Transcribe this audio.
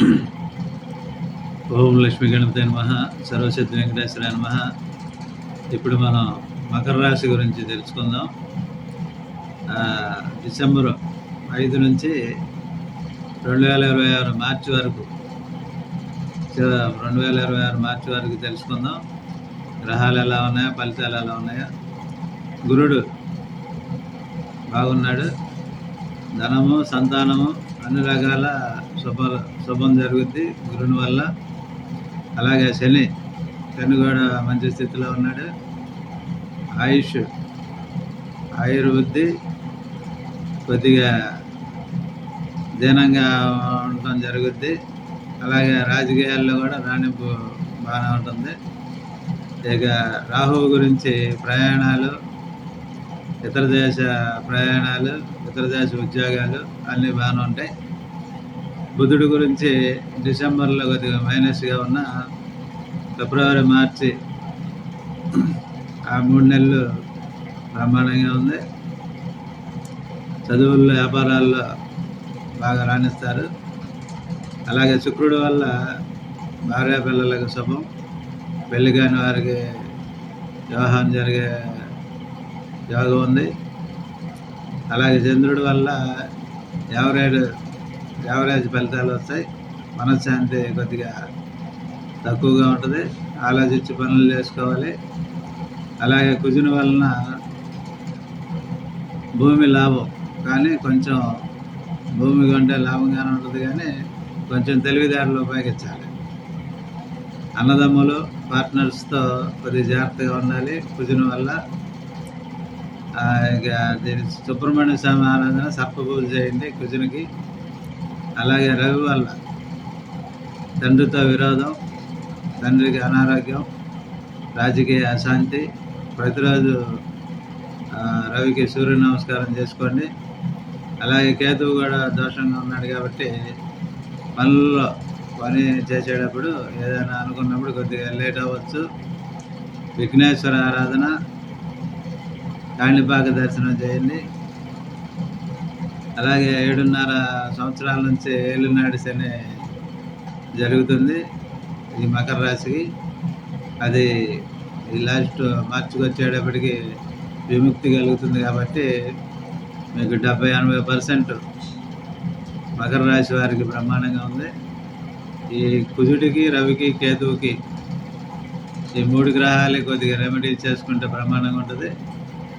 ఓం లక్ష్మీ గణపతి నమ సర్వశక్తి వెంకటేశ్వర నమ. ఇప్పుడు మనం మకర రాశి గురించి తెలుసుకుందాం. డిసెంబర్ ఐదు నుంచి రెండు వేల ఇరవై ఆరు మార్చి వరకు రెండు వేల ఇరవై ఆరు మార్చి వరకు తెలుసుకుందాం. గ్రహాలు ఎలా ఉన్నాయో? ఫలితాలు ఎలా ఉన్నాయో? గురుడు బాగున్నాడు. ధనము సంతానము అన్ని రకాల శుభ శుభం జరుగుద్ది గురుని వల్ల. అలాగే శని శని కూడా మంచి స్థితిలో ఉన్నాడు. ఆయుష్ ఆయుర్వృద్ధి కొద్దిగా దీనంగా ఉండటం జరుగుద్ది. అలాగే రాజకీయాల్లో కూడా రాణింపు బాగానే ఉంటుంది. ఇక రాహువు గురించి ప్రయాణాలు ఇతర దేశ ప్రయాణాలు ఇతర దేశ ఉద్యోగాలు అన్నీ బాగానే ఉంటాయి. బుధుడు గురించి డిసెంబర్లో కొద్దిగా మైనస్గా ఉన్న ఫిబ్రవరి మార్చి ఆ మూడు నెలలు బ్రహ్మాండంగా ఉంది. చదువుల్లో వ్యాపారాల్లో బాగా రాణిస్తారు. అలాగే శుక్రుడు వల్ల భార్య పిల్లలకు శుభం. పెళ్ళి కాని వారికి వివాహం జరిగే యోగం ఉంది. అలాగే చంద్రుడి వల్ల యావరేజ్ యావరేజ్ ఫలితాలు వస్తాయి. మనశ్శాంతి కొద్దిగా తక్కువగా ఉంటుంది. ఆలోచించి పనులు చేసుకోవాలి. అలాగే కుజుని వలన భూమి లాభం. కానీ కొంచెం భూమి కొంటే లాభంగానే ఉంటుంది కానీ కొంచెం తెలివిదారులు ఉపయోగించాలి. అన్నదమ్ములు పార్ట్నర్స్తో కొద్దిగా జాగ్రత్తగా ఉండాలి. కుజుని వల్ల సుబ్రహ్మణ్య స్వామి ఆరాధన సర్ప పూజ చేయండి కుజునికి అలాగే రవి వల్ల తండ్రితో విరోధం తండ్రికి అనారోగ్యం రాజకీయ అశాంతి. ప్రతిరోజు రవికి సూర్య నమస్కారం చేసుకోండి. అలాగే కేతువు కూడా దోషంగా ఉన్నాడు కాబట్టి పనుల్లో పని చేసేటప్పుడు ఏదైనా అనుకున్నప్పుడు కొద్దిగా లేట్ అవ్వచ్చు. విఘ్నేశ్వర ఆరాధన కాణిపాక దర్శనం చేయండి అలాగే ఏడున్నర సంవత్సరాల నుంచి ఏలునాడు శని జరుగుతుంది ఈ మకర రాశికి. అది ఈ లాస్ట్ మార్చికి వచ్చేటప్పటికి విముక్తి కలుగుతుంది కాబట్టి మీకు డెబ్బై ఎనభై పర్సెంట్ మకర రాశి వారికి బ్రహ్మాండంగా ఉంది. ఈ కుజుడికి రవికి కేతువుకి ఈ మూడు గ్రహాలే కొద్దిగా రెమెడీ చేసుకుంటే బ్రహ్మాండంగా ఉంటుంది.